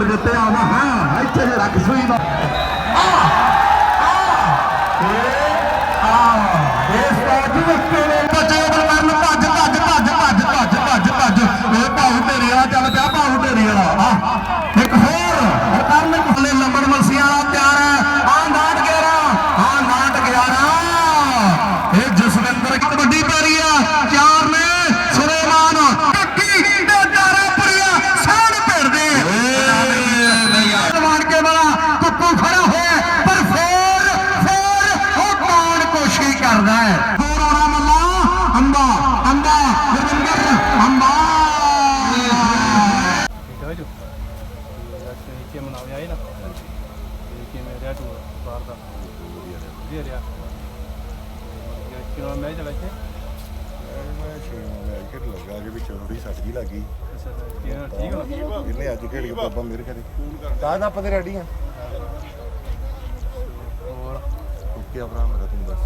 Tractor ਦੇ ਅੰਬਾ ਗੁਰਵਿੰਦਰ ਅੰਬਾ ਠੀਕ ਹੈ ਜੋ ਐਕਸ਼ਨ ਨੀਚੇ ਮਨਾਵੇ ਆਏ ਨਾ ਤੇ ਕਿਵੇਂ ਰਿਹਾ ਤੂੰ ਬਾਹਰ ਦਾ ਵਧੀਆ ਰਿਹਾ ਵਧੀਆ ਕਿਉਂ ਮੈਂ ਚਲਾ ਇੱਥੇ ਮੈਂ ਛੇ ਮੈਚ ਖੇਡ ਲੱਗਾ ਕਿ ਵਿੱਚੋਂ ਥੋੜੀ ਸੱਟ ਜੀ ਲੱਗੀ ਅੱਛਾ ਤੇ ਕਿਵੇਂ ਠੀਕ ਹੋ ਇਹਨੇ ਅੱਜ ਖੇਡ ਕੇ ਬਾਬਾ ਮੇਰੇ ਕਰੇ ਤਾਂ ਨਾ ਆਪਾਂ ਤੇ ਰੈਡੀ ਆ ਹੋਰ ਓਕੇ ਭਰਾ ਮੇਰਾ ਤੂੰ ਤਾਂ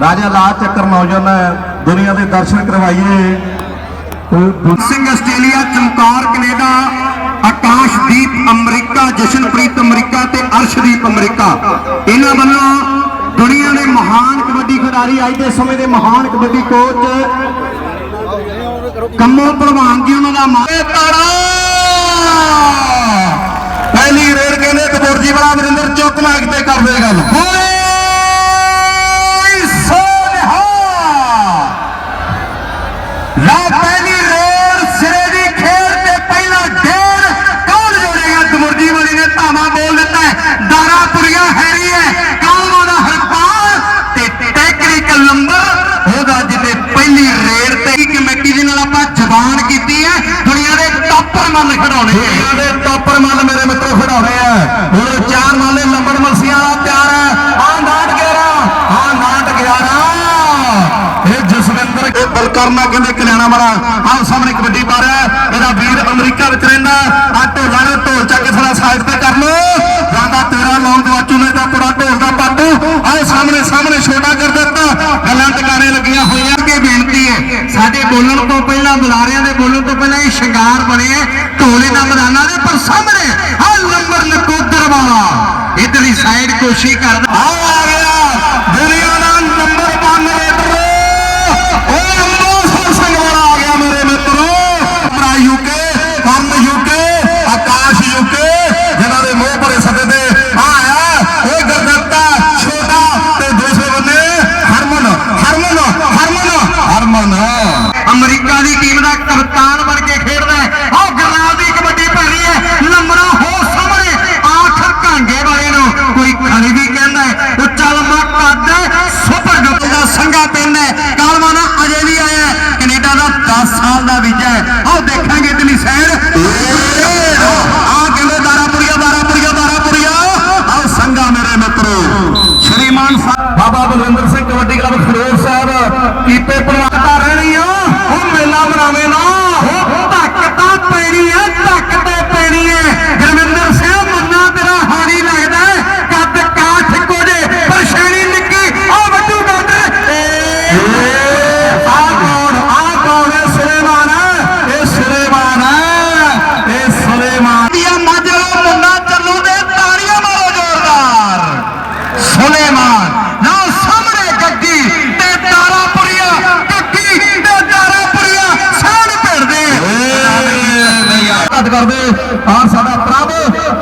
ਰਾਜਾ ਲਾਲ ਚੱਕਰ ਨੌਜਵਾਨ ਦੁਨੀਆ ਦੇ ਦਰਸ਼ਨ ਕਰਵਾਈਏ। Singh Australia, Chamkaur, Canada Akashdeep America, Jashanpreet America ਤੇ ਅਰਸ਼ਦੀਪ ਅਮਰੀਕਾ। ਇਹਨਾਂ ਵੱਲੋਂ ਦੁਨੀਆ ਦੇ ਮਹਾਨ ਕਬੱਡੀ ਖਿਡਾਰੀ ਅੱਜ ਦੇ ਸਮੇਂ ਦੇ ਮਹਾਨ ਕਬੱਡੀ ਕੋਚ ਕੰਮੋ ਭਲਵਾਨ ਜੀ, ਉਹਨਾਂ ਦਾ ਮਾਰੇ ਤਾੜਾ ਪਹਿਲੀ ਰੇਡ ਕਹਿੰਦੇ ਕਬੂਰਜੀ ਵਾਲਾ ਅਮਰਿੰਦਰ ਚੁੱਕ ਮੈਕ ਤੇ ਕਰਦੇ ਗੱਲ। ਹੋਏ ਸੋਨਹਾ ਲਾ ਪਹਿਲੀ ਰੇਡ ਸਿਰੇ ਦੀ ਖੇਡ ਤੇ ਪਹਿਲਾ ਡੇਰ ਕੌਣ ਜੋੜੇਗਾ ਦਮੁਰਜੀ ਵਾਲੀ ਨੇ ਧਾਵਾ ਬੋਲ ਦਿੱਤਾ ਹੈ ਦਾਰਾਪੁਰੀਆ ਹੈਰੀ ਹੈ ਕਾਲਮਾ ਦਾ ਹਰਪਾਲ ਤੇ ਟੈਕਨੀਕਲ ਨੰਬਰ ਉਹਦਾ ਜਿਹਨੇ ਪਹਿਲੀ ਰੇਡ ਤੇ ਹੀ ਕਮੇਟੀ ਦੇ ਨਾਲ ਆਪਾਂ ਜ਼ਬਾਨ ਕੀਤੀ ਹੈ ਦੁਨੀਆ ਦੇ ਟੌਪਰ ਮੱਲ ਖੜਾਉਣੇ ਦੁਨੀਆ ਦੇ ਟੌਪਰ ਮੱਲ ਮੇਰੇ ਮਿੱਤਰੋ ਖੜਾਉਣੇ ਆ। ਹੁਣ ਚਾਰ ਮਾਲੇ ਲੰਬੜ ਮਲਸੀਆਂ ਵਾਲਾ ਤਿਆਰ ਹੈ ਆ ਨਾਟ 11 ਆ ਨਾਟ 11 ਇਹ ਜਸਵਿੰਦਰ ਇਹ ਬਲਕਰਨਾ ਕਹਿੰਦੇ ਕਲਿਆਣਾ ਵਾਲਾ। ਆਹ ਸਾਹਮਣੇ ਕਬੱਡੀ ਪਾ ਰਿਹਾ ਇਹਦਾ ਵੀਰ ਅਮਰੀਕਾ ਵਿੱਚ ਰਹਿੰਦਾ ਆ ਢੋਲਾ ਨੇ ਢੋਲ ਚੱਕ ਕੇ ਥੋੜਾ ਸਾਈਡ ਤੇ ਕਰ ਲੋ ਜਾਂਦਾ ਤੇਰਾ ਲਾਉਣ ਦਵਾਚੂ ਨੇ ਤਾਂ ਪੂਰਾ ਢੋਲ ਦਾ ਪਾਟੂ। ਆਹ ਸਾਹਮਣੇ ਸਾਹਮਣੇ ਛੋਟਾ ਕਰ ਦਿੱਤਾ। ਗੱਲਾਂ ਟਿਕਾਣੇ ਲੱਗੀਆਂ ਹੋਈਆਂ ਕਿ ਬੇਨਤੀ ਹੈ। ਸਾਡੇ ਬੋਲਣ ਤੋਂ ਪਹਿਲਾਂ ਬੁਲਾਰਿਆਂ ਦੇ ਬੋਲਣ ਤੋਂ ਸ਼ਿੰਗਾਰ ਬਣੇ, ਢੋਲੇ ਦਾ ਮੈਦਾਨਾਂ ਦੇ, ਪਰ ਸਾਹਮਣੇ ਆਹ ਨੰਬਰ ਨਕੋਦਰ ਵਾਲਾ। ਇਧਰਲੀ ਸਾਈਡ ਕੋਸ਼ਿਸ਼ ਕਰਦਾ। ਆ ਆ ਗਿਆ ਦੁਨੀਆ ਦਾ ਨੰਬਰ 1 ਰੇਡਰ ਓਏ ਅੰਮ੍ਰਿਤਸਰ ਸਿੰਘ ਵਾਲਾ ਆ ਗਿਆ ਮੇਰੇ ਮਿੱਤਰੋ ਭਰਾ ਯੂਕੇ ਕਰਨ ਯੂਕੇ ਆਕਾਸ਼ ਯੂਕੇ ਜਿਨ੍ਹਾਂ ਦੇ ਮੂੰਹ ਭਰੇ ਸੱਦੇ ਤੇ ਆ ਆਇਆ ਇਹ ਗਰਦੱਤਾ ਛੋਟਾ ਤੇ ਦੂਸਰੇ ਬੰਨੇ ਹਰਮਨ ਹਰਮਨ ਹਰਮਨ ਹਰਮਨ ਅਮਰੀਕਾ ਦੀ ਟੀਮ ਦਾ ਕਪਤਾਨ ਬਣ ਕੇ ਖੇਡਦਾ ਹੈ ਆਹ ਗਰਨਾਲ ਦੀ ਕਬੱਡੀ ਭੈਣੀ ਹੈ ਲੰਮੜਾ ਹੋ ਸਾਹਮਣੇ ਆਖਰ ਕਾਂਗੇ ਵਾਲੇ ਨੂੰ ਕੋਈ ਖਲੀ ਵੀ ਕਹਿੰਦਾ ਹੈ ਉੱਚਾ ਲੰਮਾ ਕੱਦ ਸੁਪਰ ਗੱਪ ਦਾ ਸੰਗਾ ਪਿੰਡ ਹੈ ਕਾਲਵਾਨਾ ਅਜੇ ਵੀ ਆਇਆ ਹੈ। ਕੈਨੇਡਾ ਦਾ 10 ਸਾਲ ਦਾ ਵੀਜ਼ਾ ਹੈ। ਆਓ ਦੇਖਾਂਗੇ ਇਤਨੀ ਸੈਰ ਆ ਕਹਿੰਦੇ ਦਾਰਾਪੁਰੀਆ ਦਾਰਾਪੁਰੀਆ ਦਾਰਾਪੁਰੀਆ ਆਓ ਸੰਗਾ ਮੇਰੇ ਮਿੱਤਰੋ ਸ਼੍ਰੀਮਾਨ ਸਾਹਿਬ ਬਾਬਾ ਬਲਵਿੰਦਰ ਸਿੰਘ ਕਬੱਡੀ ਕਲੱਬ ਖਡੂਰ ਸਾਹਿਬ ਕੀਪੇ ਪਰਵਾਤਾ ਰਹਿਣੀ ਆ ਉਹ ਮੇਲਾ ਮਨਾਵੇ ਨਾ ਉਹ ਧੱਕ ਤਾਂ ਪੈਣੀ ਹੈ ਧੱਕ ਤੇ ਪੈਣੀ ਹੈ ਗੁਰਵਿੰਦਰ ਸਿੰਘ ਮੰਨਾ ਤੇਰਾ ਹਾਣੀ ਲੱਗਦਾ ਹੈ। ਕੱਦ ਕਾਠ ਕੋਜੇ ਪਰ ਸ਼ੈਣੀ ਨਿੱਕੀ ਆ ਵੱਡੂ ਕੱਦ ਆ ਕੌਣ ਆ ਕੌਣ ਹੈ ਸੁਲੇਮਾਨ ਇਹ ਸੁਲੇਮਾਨ ਹੈ ਇਹ ਸੁਲੇਮਾਨ ਦੀਆਂ ਮਾਜਲੋ ਮੁੰਡਾ ਚੱਲੂ ਦੇ ਤਾੜੀਆਂ ਮਾਰੋ ਜ਼ੋਰਦਾਰ ਸੁਲੇਮਾਨ ਨਾ ਸਾਹਮਣੇ ਗੱਗੀ ਤੇ ਦਾਰਾਪੁਰੀਆ ਗੱਗੀ ਤੇ ਦਾਰਾਪੁਰੀਆ ਸਾੜ ਭੇੜਦੇ ਹੱਦ ਕਰਦੇ ਆਰ ਸਾਡਾ ਪ੍ਰਭ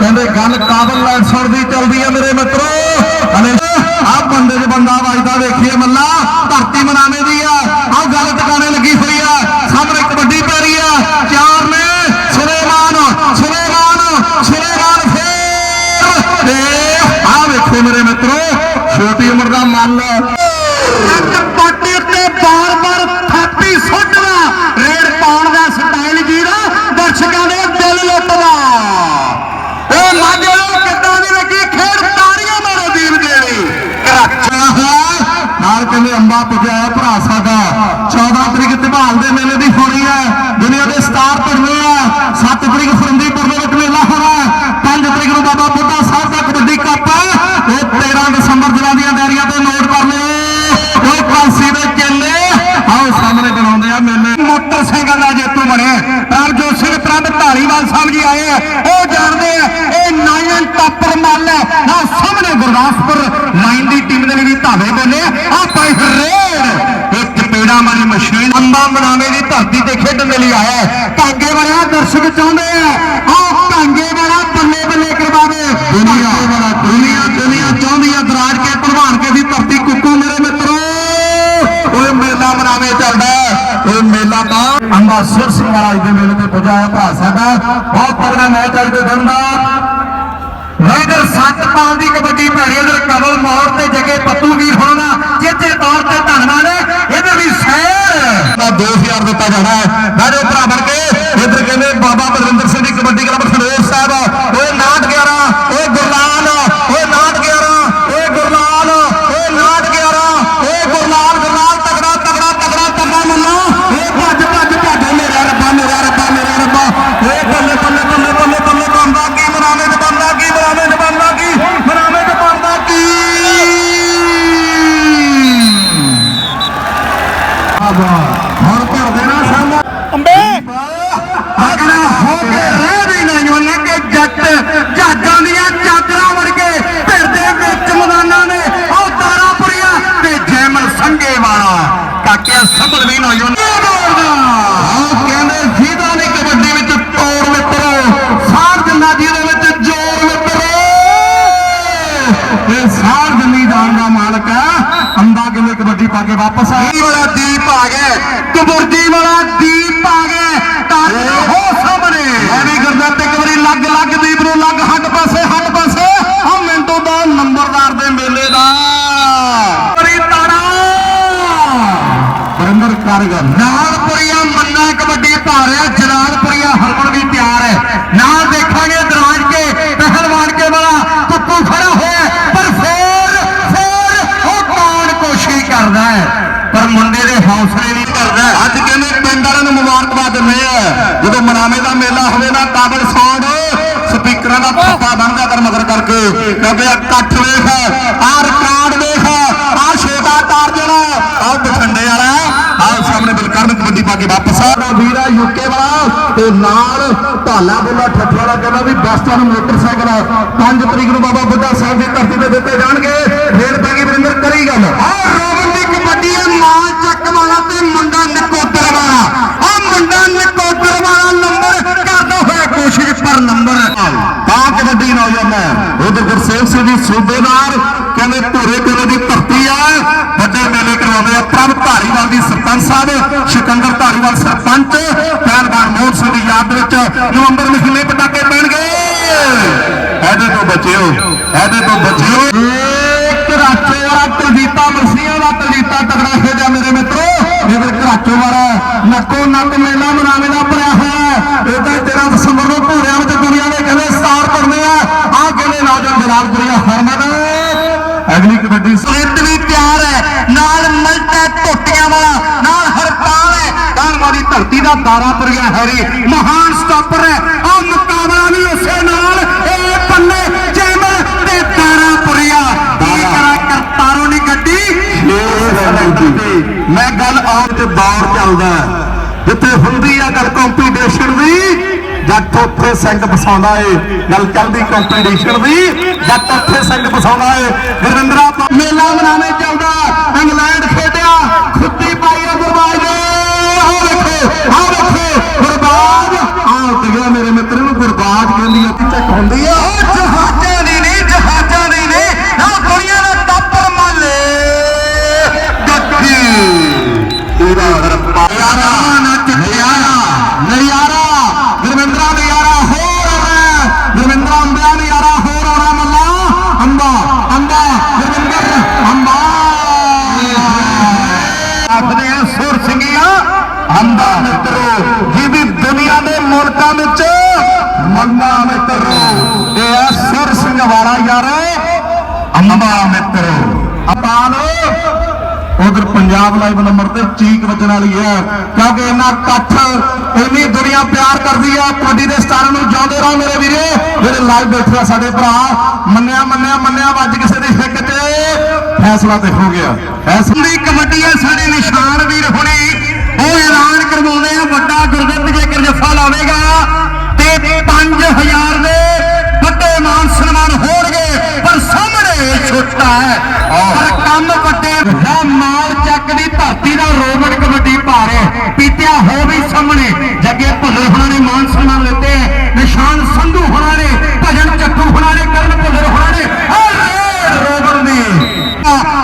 ਕਹਿੰਦੇ ਗੱਲ ਕਾਬਲ ਦੀ ਚੱਲਦੀ ਹੈ ਮੇਰੇ ਮਿੱਤਰੋ। ਹਮੇਸ਼ਾ ਆ ਬੰਦੇ ਦੇ ਬੰਦਾ ਵੱਜਦਾ ਵੇਖੀਏ ਮੱਲਾ, ਧਰਤੀ ਮਨਾਵੇਂ ਦੀ ਆ। ਆ ਗੱਲ ਟਿਕਾਣੇ ਲੱਗੀ ਹੋਈ ਆ। ਸਾਹਮਣੇ ਕਬੱਡੀ ਪੈ ਰਹੀ ਆ। ਚਾਰ ਨੇ ਸੁਲੇਮਾਨ ਸੁਲੇਮਾਨ ਸੁਲੇਮਾਨ ਫੇਰ। ਤੇ ਆ ਵੇਖੋ ਮੇਰੇ ਮਿੱਤਰੋ, ਛੋਟੀ ਉਮਰ ਦਾ ਮੱਲ ਇੱਕ ਪਾਟੀ ਤੇ ਬਾਰ-ਬਾਰ ਥਾਪੀ ਸੁੱਟਣਾ ਰੇਡ ਪਾਉਣ ਦਾ ਸਟਾਈਲ ਜੀਰਾ ਦਰਸ਼ਕਾਂ ਦੇ ਦਿਲ ਲੁੱਟਦਾ ਉਹ ਮਾਝੇ ਨੂੰ ਕਿੱਦਾਂ ਦੀ ਲੱਗੀ ਖੇਡ ਤਾੜੀਆਂ ਮਾਰੋ ਦੀਪ ਦੇਣੀ ਨਾਲ ਕਹਿੰਦੇ ਅੰਬਾ ਪੁਜਾਇਆ ਭਰਾ ਸਾਡਾ 14 ਤਰੀਕ ਧਮਾਲ ਦੇ ਮੇਲੇ ਦੀ ਹੋਣੀ ਹੈ ਦੁਨੀਆ ਦੇ ਸਟਾਰ ਤੁਰਨੇ ਆ 7 ਤਰੀਕ ਫਰੰਦੀਪੁਰ ਦੇ ਵਿੱਚ ਮੇਲਾ ਹੋਣਾ 5 ਤਰੀਕ ਨੂੰ ਬਾਬਾ ਬੁੱਢਾ ਸਾਹਿਬ ਦਾ ਕਬੱਡੀ ਕੱਪ ਹੈ ਉਹ 13 ਦਸੰਬਰ ਦਿਨਾਂ ਦੀਆਂ ਡੈਰੀਆਂ ਤੇ ਨੋਟ ਕਰ ਲਿਓ ਉਹ ਕਾਂਸੀ ਦੇ ਚੇਲੇ ਆਓ ਸਾਹਮਣੇ ਬਣਾਉਂਦੇ ਆ ਮੇਲੇ ਮੋਟਰਸਾਈਕਲ ਦਾ ਜੇਤੂ ਬਣੇ ਪ੍ਰਭਜੋਤ ਸਿੰਘ ਪ੍ਰਭ ਧਾਰੀਵਾਲ ਸਾਹਿਬ ਜੀ ਆਏ ਆ ਉਹ ਜਾਣਦੇ ਕੈਪਟਨ ਟਾਪਰ ਮੱਲ ਹੈ ਨਾ ਸਾਹਮਣੇ ਗੁਰਦਾਸਪੁਰ ਲਾਈਨ ਦੀ ਟੀਮ ਦੇ ਲਈ ਵੀ ਧਾਵੇ ਬੋਲੇ ਆ ਪਾਈ ਰੇਡ ਇੱਕ ਚਪੇੜਾ ਮਾਰੀ ਅੰਬਾ ਮਨਾਵੇ ਦੀ ਧਰਤੀ ਤੇ ਖੇਡਣ ਦੇ ਲਈ ਆਇਆ ਹੈ। ਕਾਂਗੇ ਵਾਲਾ ਦਰਸ਼ਕ ਚਾਹੁੰਦੇ ਆ। ਆ ਕਾਂਗੇ ਵਾਲਾ ਬੱਲੇ ਬੱਲੇ ਕਰਵਾਵੇ ਦੁਨੀਆ ਦੁਨੀਆ ਦੁਨੀਆ ਚਾਹੁੰਦੀ ਆ ਦਰਾਜ ਕੇ ਭਲਵਾਨ ਕੇ ਦੀ ਧਰਤੀ ਕੁੱਕੂ ਮੇਰੇ ਮਿੱਤਰੋ। ਓਏ ਮੇਲਾ ਮਨਾਵੇ ਚੱਲਦਾ। ਓਏ ਮੇਲਾ ਤਾਂ ਅੰਬਾ ਸਿਰ ਸਿੰਘ ਵਾਲਾ ਦੇ ਮੇਲੇ ਤੇ ਪੁੱਜਾ ਹੈ ਭਰਾ ਸਾਡਾ ਬਹੁਤ ਤਗੜਾ ਮੈਚ ਅੱਜ ਦੇ ਦਿਨ ਦਾ। ਇਧਰ ਸੱਤਪਾਲ ਦੀ ਕਬੱਡੀ ਭੈੜੀ ਇਧਰ ਕਮਲ ਮੌਰ ਤੇ ਜਗੇ ਪੱਤੂ ਵੀਰ ਹੋਣਾ। ਜਿੱਤੇ ਤੌਰ ਤੇ ਧੰਨਵਾਦ 2000 ਦਿੱਤਾ ਜਾਣਾ ਹੈ। ਮੇਰੇ ਭਰਾ ਬਣ ਕੇ ਇੱਧਰ ਕਹਿੰਦੇ ਬਾਬਾ ਬਲਵਿੰਦਰ ਸਿੰਘ ਦੀ ਕਬੱਡੀ ਕਲੱਬ ਕਬੱਡੀ ਪਾ ਕੇ ਵਾਲਾ ਦੀਪ ਆ ਗਿਆ। ਕਬੱਡੀ ਵਾਲਾ ਦੀਪ ਆ ਗਿਆ ਤਾਂ ਹੋ ਸਾਹਮਣੇ ਐਵੇਂ ਕਰਦਾ ਤੇ ਇੱਕ ਵਾਰੀ ਲੱਗ ਲੱਗ ਦੀਪ ਨੂੰ ਲੱਗ ਹੱਡ ਪਾਸੇ ਹੱਡ ਪਾਸੇ ਆ ਮਿੰਟੋ ਦਾ ਨੰਬਰਦਾਰ ਦੇ ਮੇਲੇ ਦਾ ਪਰੀ ਤਾੜਾ ਬਰਿੰਦਰ ਕਾਰਗਰ ਨਾਲਪੁਰੀਆ ਮੰਨਾ ਕਬੱਡੀ ਪਾ ਰਿਹਾ ਜਲਾਲਪੁਰੀਆ ਹਰਮਨ ਵੀ ਤਿਆਰ ਹੈ ਨਾਲ ਦੇਖਾਂਗੇ ਦਰਾਜ ਕੇ ਪਹਿਲਵਾਨ ਕੇ ਵਾਲਾ ਪੱਪੂ ਖੜਾ ਹੋਇਆ ਹੈ, ਪਰ ਫੇਰ ਫੇਰ ਉਹ ਕੌਣ ਕੋਸ਼ਿਸ਼ ਕਰਦਾ ਹੈ ਪਰ ਮੁੰਡੇ ਦੇ ਹੌਸਲੇ ਨਹੀਂ ਕਰਦਾ ਅੱਜ ਕਹਿੰਦੇ ਪਿੰਡ ਵਾਲਿਆਂ ਨੂੰ ਮੁਬਾਰਕਬਾਦ ਦਿੰਦੇ ਆ। ਜਦੋਂ ਮਨਾਵੇ ਦਾ ਮੇਲਾ ਹੋਵੇ ਨਾ, ਕਾਬਲ ਸਾਊਂਡ ਸਪੀਕਰਾਂ ਦਾ ਥੱਪਾ ਬਣਦਾ ਕਰ ਮਗਰ ਕਰਕੇ। ਕਹਿੰਦੇ ਆ, ਇਕੱਠ ਵੇਖ ਆ ਰਿਕਾਰਡ ਵੇਖ ਆ ਛੋਟਾ ਟਾਰਜਨ ਆ ਬਠੰਡੇ ਵਾਲਾ ਆਹ ਸਾਹਮਣੇ ਬਲਕਰਨ ਕਬੱਡੀ ਪਾ ਕੇ ਵਾਪਸ ਆ। ਦਾ ਵੀਰਾ ਯੂਕੇ ਵਾਲਾ ਤੇ ਨਾਲ ਢਾਲਾ ਬੋਲਾ ਠੱਠ ਵਾਲਾ ਕਹਿੰਦਾ ਵੀ ਬਸਤਾਂ ਨੂੰ ਮੋਟਰਸਾਈਕਲ 5 ਤਰੀਕ ਨੂੰ ਬਾਬਾ ਬੁੱਢਾ ਸਾਹਿਬ ਦੀ ਧਰਤੀ ਤੇ ਦਿੱਤੇ ਜਾਣਗੇ। ਫੇਰ ਪੈ ਗਈ ਵਰਿੰਦਰ, ਕਰੀ ਗੱਲ। ਆ ਰੋਵਨ ਦੀ ਕਬੱਡੀ ਆ ਮਾਲ ਚੱਕ ਵਾਲਾ ਮੁੰਡਾ ਨਕੋਦਰ ਵਾਲਾ ਆ ਮੁੰਡਾ ਨਕੋਦਰ ਵਾਲਾ ਨੰਬਰ ਕਰਦਾ ਹੋਇਆ ਕੋਸ਼ਿਸ਼ ਪਰ ਨੰਬਰ। ਤਾਂ ਕਬੱਡੀ ਨੌਜਵਾਨ ਹੈ। ਉਧਰ ਗੁਰਸੇਵ ਸਿੰਘ ਜੀ ਸੂਬੇਦਾਰ ਕਹਿੰਦੇ ਭੂਰੇ ਕੋਲੇ ਦੀ ਧਰਤੀ ਆ। ਵੱਡੇ ਮੇਲੇ ਕਰਵਾਉਂਦੇ ਆ ਪ੍ਰਭ ਧਾਰੀਵਾਲ ਦੀ ਸਰਪੰਚ ਸਾਹਿਬ, ਸਿਕੰਦਰ ਧਾਰੀਵਾਲ ਸਰਪੰਚ ਪਹਿਲਵਾਨ ਮੋਹਨ ਸਿੰਘ ਦੀ ਯਾਦ ਵਿੱਚ ਨਵੰਬਰ ਮਹੀਨੇ ਪਟਾਕੇ ਪੈਣਗੇ। ਇਹਦੇ ਤੋਂ ਬਚਿਓ। ਇਹਦੇ ਤੋਂ ਬਚਿਓ। ਇੱਕ ਰਾਚੋ ਵਾਲਾ ਤਲਜੀਤਾ ਮਰਸੀਆਂ ਦਾ ਕੁਲਜੀਤਾ ਤਗੜਾ ਖੇਡਿਆ ਮੇਰੇ ਮਿੱਤਰੋ ਇਹਦੇ ਘਰਾਚੋ ਵਾਲਾ ਨੱਕੋ ਨੱਕ ਮੇਲਾ ਮਨਾਵੇ ਦਾ ਭਰਿਆ ਹੋਇਆ ਹੈ। ਇਹ ਤਾਂ 13 ਦਸੰਬਰ ਨੂੰ ਭੂਰਿਆਂ ਵਿੱਚ ਦੁਨੀਆ ਦੇ ਕਹਿੰਦੇ ਸਟਾਰ ਬਣਦੇ ਆ? ਆਹ ਕਹਿੰਦੇ ਨੌਜਵਾਨ ਜਲਾਲਪੁਰੀਆ ਹਰਮਨ? ਅਗਲੀ ਕਬੱਡੀ ਸਲਿੱਟ ਵੀ ਤਿਆਰ ਹੈ। ਨਾਲ ਮਲਟਾ ਟੋਟੀਆਂ ਵਾਲਾ ਨਾਲ ਹਰਪਾਲ ਹੈ। ਕਾਨਵਾਰੀ ਧਰਤੀ ਦਾ ਦਾਰਾਪੁਰੀਆ ਹੈਰੀ ਮਹਾਨ ਸਟਾਪਰ ਹੈ। ਆ ਮੁਕਾਬਲਾ ਵੀ ਉਸੇ ਨਾਲ ਇਹ ਪੱਲੇ ਜੈਮਲ ਤੇ ਦਾਰਾਪੁਰੀਆ ਕੀ ਕਰਾਂ ਕਰਤਾਰੋਂ ਨਹੀਂ ਗੱਡੀ? ਮੈਂ ਗੱਲ ਆਉਂ ਤੇ ਦੌਰ ਚੱਲਦਾ ਹੈ। ਜਿੱਥੇ ਹੁੰਦੀ ਆ ਗੱਲ ਕੰਪੀਟੀਸ਼ਨ ਦੀ ਜੱਟ ਉੱਥੇ ਸਿੰਘ ਫਸਾਉਂਦਾ ਏ, ਗੱਲ ਚੱਲਦੀ ਕੰਪੀਟੀਸ਼ਨ ਦੀ ਜੱਟ ਉੱਥੇ ਸਿੰਘ ਫਸਾਉਂਦਾ ਏ ਗੁਰਵਿੰਦਰਾ ਮੇਲਾ ਮਨਾਵੇਂ ਚੱਲਦਾ, ਇੰਗਲੈਂਡ ਖੇਡਿਆ ਅੰਬਾ ਮਿੱਤਰੋ ਅਪਾਲੋ, ਉਧਰ ਪੰਜਾਬ ਲਾਈਵ ਨੰਬਰ ਤੇ ਚੀਕ ਵੱਜਣ ਵਾਲੀ ਹੈ। ਕਿਉਂਕਿ ਇਹਨਾਂ ਇਕੱਠ, ਇੰਨੀ ਦੁਨੀਆ ਪਿਆਰ ਕਰਦੀ ਆ, ਕਬੱਡੀ ਦੇ ਸਟਾਰ ਨੂੰ ਜਿਉਂਦੇ ਰਹੋ ਮੇਰੇ ਵੀਰੇ। ਜਿਹੜੇ ਲਾਈਵ ਬੈਠੇ ਆ ਸਾਡੇ ਭਰਾ, ਮੰਨਿਆ ਮੰਨਿਆ ਮੰਨਿਆ ਵੱਜ ਕਿਸੇ ਦੀ ਹਿੱਕ ਤੇ। ਫੈਸਲਾ ਤੇ ਹੋ ਗਿਆ। ਫੈਸਲਾ ਦੀ ਕਬੱਡੀ ਆ, ਸਾਡੇ ਨਿਸ਼ਾਨ ਵੀਰ ਹੁਣੀ ਉਹ ਐਲਾਨ ਕਰਵਾਉਂਦੇ ਆ। ਵੱਡਾ ਗੁਰਦਿੱਤ ਜੇਕਰ ਜੱਫਾ ਲਾਵੇਗਾ ਤੇ 5000 ਦੇ ਦਿੱਤਾ ਹੈ। ਪਰ ਕੰਮ ਵੱਡੇ ਦਾ ਮਾਲ ਚੱਕ ਦੀ ਧਰਤੀ ਦਾ ਰੋਬਟ ਕਬੱਡੀ ਭਾਰੇ। ਪੀਤਿਆ ਹੋ ਵੀ ਸਾਹਮਣੇ, ਜੱਗੇ ਭੁੱਲਰ ਹੋਣਾ ਨੇ ਮਾਨ ਸਨਮਾਨ ਦਿੱਤੇ। ਨਿਸ਼ਾਨ ਸੰਧੂ ਹੋਣਾ ਨੇ, ਭਜਨ ਚੱਟੂ ਹੋਣਾ ਨੇ, ਕਰਨ ਭੁੱਲਰ ਹੋਣਾ ਨੇ। ਔਰ ਰੋਬਟ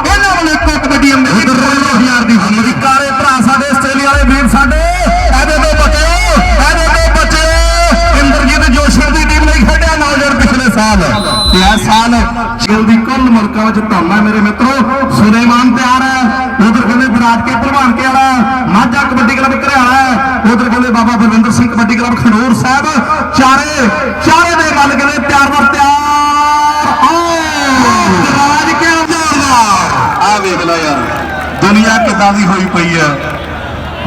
ਇਹਨਾਂ ਵੱਲੋਂ ਇੱਕ ਕਬੱਡੀ ਅੰਮ੍ਰਿਤ ਹਜ਼ਾਰ ਦੀ ਅਮਰੀਕਾ ਦੇ ਭਰਾ ਸਾਡੇ, ਆਸਟ੍ਰੇਲੀਆ ਵਾਲੇ ਵੀਰ ਸਾਡੇ। ਇਹਦੇ ਤੋਂ ਬਚਿਓ, ਇਹਦੇ ਤੋਂ ਬਚਿਓ। ਇੰਦਰਜੀਤ ਜੋਸ਼ਰ ਦੀ ਟੀਮ ਲਈ ਖੇਡਿਆ ਨੌਜਵਾਨ ਪਿਛਲੇ ਸਾਲ। ਇਸ ਸਾਲ। ਚਿਲ ਦੀ ਕੁੱਲ ਮੁਲਕਾਂ ਵਿੱਚ ਧਾਮਾ ਮੇਰੇ ਮਿੱਤਰੋ, ਸੁਲੇਮਾਨ ਤਿਆਰ ਹੈ, ਉਧਰ ਕਹਿੰਦੇ ਵਿਰਾਟ ਕੇ ਭਲਵਾਨ ਕੇ ਵਾਲਾ ਮਾਝਾ ਕਬੱਡੀ ਕਲੱਬ ਘਰਿਆਲਾ ਉਧਰ ਕਹਿੰਦੇ ਬਾਬਾ ਬਲਵਿੰਦਰ ਸਿੰਘ ਕਬੱਡੀ ਕਲੱਬ ਖਡੂਰ ਸਾਹਿਬ। ਚਾਰੇ ਚਾਰੇ ਦੇ ਗੱਲ ਕਹਿੰਦੇ ਤਿਆਰ ਵਰ ਤਿਆਰ ਆਓ। ਕੇ ਜ਼ੋਰਦਾਰ ਆ? ਵੇਖ ਲਓ ਯਾਰ, ਦੁਨੀਆ ਕਿਦਾਂ ਦੀ ਹੋਈ ਪਈ ਹੈ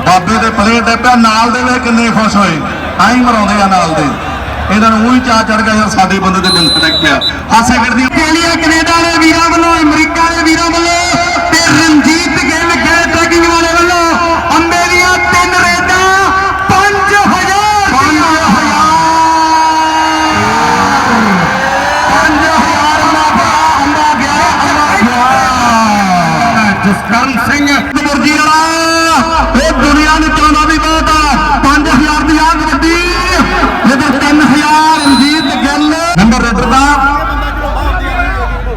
ਬਾਬੇ ਦੇ ਪਲੇਟ ਦੇ ਪਿਆ, ਨਾਲ ਦੇ ਕਿੰਨੇ ਖੁਸ਼ ਹੋਏ। ਆਈ ਮਰਾਉਂਦੇ ਆ ਨਾਲ ਦੇ। ਇਹਨਾਂ ਨੂੰ ਉਹੀ ਚਾਹ ਚੜ ਗਿਆ ਸਾਡੇ ਬੰਦੇ ਦੇ ਦਿਲ ਤੇ ਪਿਆ। ਹਾਸੇ ਖੇਡਦੀ ਆਸਟ੍ਰੇਲੀਆ, ਕੈਨੇਡਾ ਵਾਲੇ ਵੀਰਾਂ ਵੱਲੋਂ, ਅਮਰੀਕਾ ਦੇ ਵੀਰਾਂ ਵੱਲੋਂ ਤੇ ਰਣਜੀਤ ਗਿੱਲ ਖੇਡ ਟੈਕਿੰਗ ਵਾਲੇ ਅੰਬੇ ਦੀਆਂ ਤਿੰਨ ਰੇਡਾਂ 5000 5000 ਮਾਫਾ ਅੰਬਾ ਗਿਆ ਅੰਬਾ ਗਿਆ ਜਸਕਰਨ ਸਿੰਘ ਮੁਰਜੀ ਵਾਲਾ ਇਹ ਦੁਨੀਆ ਨੂੰ ਚਾਹੁੰਦਾ ਵੀ ਬਹੁਤ ਆ 5000 ਦੀ ਆ ਕਬੱਡੀ ਜਦੋਂ 3000 ਰਣਜੀਤ ਗਿੱਲ ਨੰਬਰ ਰੇਡਰ ਦਾ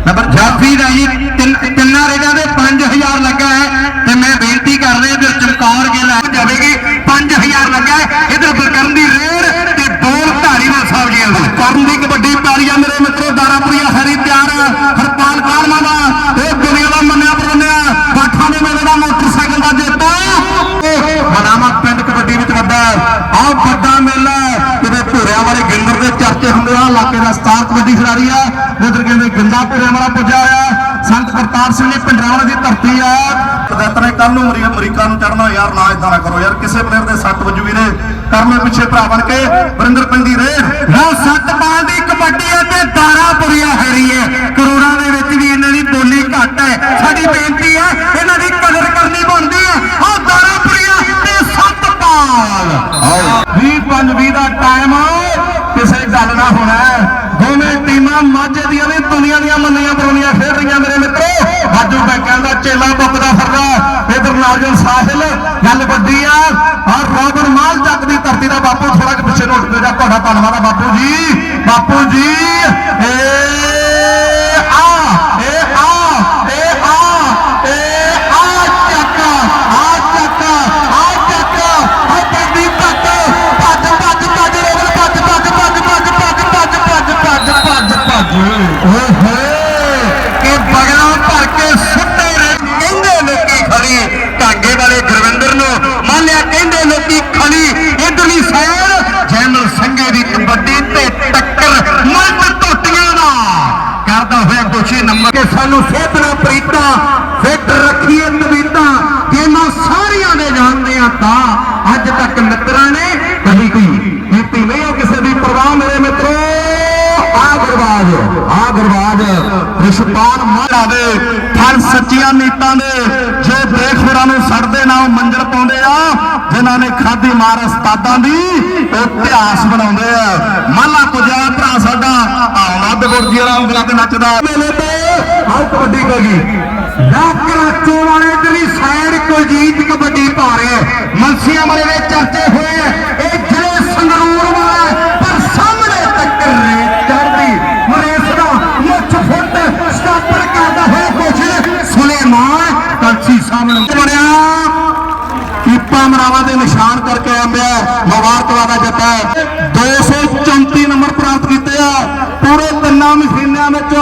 ਨੰਬਰ ਜਾਫੀ ਦਾ ਜੀ ਤਿੰਨ ਤਿੰਨਾਂ ਰੇਡਾਂ ਦੇ 5000 ਲੱਗਾ ਹੈ ਤੇ ਮੈਂ ਬੇਨਤੀ ਕਰ ਰਿਹਾ ਇਧਰ ਚਮਕੌਰ ਗਿੱਲ ਆ ਜਾਵੇਗੀ 5000 ਲੱਗਾ ਹੈ ਇਧਰ ਬਲਕਰਨ ਦੀ ਰੇਡ ਤੇ ਬੋਲ ਧਾਰੀਵਾਲ ਸਾਹਿਬ ਜੀ ਦਾ ਕਰਨ ਦੀ ਕਬੱਡੀ ਪਾਰੀ ਆ ਮੇਰੇ ਮਿੱਤਰੋ ਦਾਰਾਪੁਰੀਆ ਹਰੀ ਤਿਆਰ ਆ ਹਰਪਾਲ ਕਾਲਮਾ ਦਾ ਇਹ ਦੁਨੀਆ ਦਾ ਮੰਨਿਆ ਪਰੰਨਿਆ ਬਾਠਾਂ ਦੇ ਮੇਲੇ ਦਾ ਮੋਟਰਸਾਈਕਲ ਦਾ ਜੇਤਾ ਮਨਾਮਾ ਪਿੰਡ ਕਬੱਡੀ ਵਿੱਚ ਵੱਡਾ ਆ ਵੱਡਾ ਮੇਲਾ ਕਿਤੇ ਭੂਰਿਆਂ ਵਾਲੇ ਗਿੰਦਰ ਦੇ ਆ ਇਲਾਕੇ ਦਾ ਸਟਾਰ ਕਬੱਡੀ ਖਿਡਾਰੀ ਆ। ਉਧਰ ਕਹਿੰਦੇ ਗਿੰਦਾ ਭੂਰਿਆਂ ਵਾਲਾ ਪੁੱਜਾ ਆ ਸੰਤ ਕਰਤਾਰ ਸਿੰਘ ਜੀ ਪਿੰਡਰਾਵਲੇ ਦੀ ਧਰਤੀ ਆ। ਕਦਤ ਨੇ ਕੱਲ ਨੂੰ ਅਮਰੀ- ਅਮਰੀਕਾ ਨੂੰ ਚੜਨਾ ਯਾਰ ਨਾ ਇਦਾਂ ਨਾ ਕਰੋ। ਯਾਰ ਕਿਸੇ ਪਲੇਅਰ ਦੇ ਸੱਟ ਵੱਜੂਗੀ ਨੇ ਕਰਮੇ ਪਿੱਛੇ ਭਰਾ ਬਣ ਕੇ। ਵਰਿੰਦਰ ਪਿੰਡੀ ਰੇਡ ਲਓ ਸਤਪਾਲ ਦੀ ਕਬੱਡੀ ਹੈ ਤੇ ਦਾਰਾਪੁਰੀਆ ਹੈਰੀ ਹੈ। ਕਰੋੜਾਂ ਦੇ ਵਿੱਚ ਵੀ ਇਹਨਾਂ ਦੀ ਬੋਲੀ ਘੱਟ ਹੈ। ਸਾਡੀ ਬੇਨਤੀ ਹੈ ਇਹਨਾਂ ਦੀ ਕਦਰ ਕਰਨੀ ਬਣਦੀ ਹੈ। ਆਹ ਦਾਰਾਪੁਰੀਆ ਤੇ ਸਤਪਾਲ ਆਓ। 20 5 20 ਦਾ ਟਾਈਮ ਕਿਸੇ ਗੱਲ ਨਾ ਹੋਣਾ। ਦੋਵੇਂ ਟੀਮਾਂ ਮਾਝੇ ਦੀਆਂ ਵੀ, ਦੁਨੀਆ ਦੀਆਂ ਮੰਨੀਆਂ ਪਰੋਨੀਆਂ ਖੇਡ ਰਹੀਆਂ ਮੇਰੇ ਮਿੱਤਰੋ। ਬਾਜੂ ਬੈਕਾਂ ਦਾ ਚੇਲਾ ਬੁੱਕਦਾ ਫਿਰਦਾ। ਇਧਰ ਨੌਜਵਾਨ ਸਾਹਿਲ, ਗੱਲ ਵੱਡੀ ਆ। ਔਰ ਰੋਬਰ ਮਾਲ ਚੱਕ ਦੀ ਧਰਤੀ ਦਾ ਬਾਪੂ ਥੋੜਾ ਜਿਹਾ ਪਿੱਛੇ ਨੂੰ ਉੱਠ ਜਾ ਤੁਹਾਡਾ ਧੰਨਵਾਦ ਆ ਬਾਪੂ ਜੀ। ਬਾਪੂ ਜੀ, ਏ ਆ। ਬੇਖੋਰਾਂ ਨਾ, ਉਹ ਮੰਜ਼ਰ ਪਾਉਂਦੇ ਆ। ਜਿਨ੍ਹਾਂ ਨੇ ਖਾਦੀ ਮਾਰ ਉਸਤਾਦਾਂ ਦੀ ਇਤਿਹਾਸ ਬਣਾਉਂਦੇ ਆ। ਮਾਲਾ ਪੁਜਾ ਭਰਾ ਸਾਡਾ ਆਨੰਦ ਗੁਰਜੀ ਵਾਲਾ ਉਂਗਲਾਂ ਤੇ ਨੱਚਦਾ। ਮੇਲੇ ਤੇ ਆਹ ਕਬੱਡੀ ਕੋਗੀ ਕਰਾਚੋ ਵਾਲੇ ਦੀ ਸਾਈਡ ਕੁਲਜੀਤ ਕਬੱਡੀ ਭਾਰੇ ਰਿਹਾ ਵਾਲੇ ਦੇ ਚਰਚੇ ਹੋਏ ਮੁਬਾਰਕਬਾਦ 234 ਨੰਬਰ ਪ੍ਰਾਪਤ ਕੀਤੇ ਆ। ਪੂਰੇ ਤਿੰਨਾਂ ਮਸ਼ੀਨਾਂ ਵਿੱਚ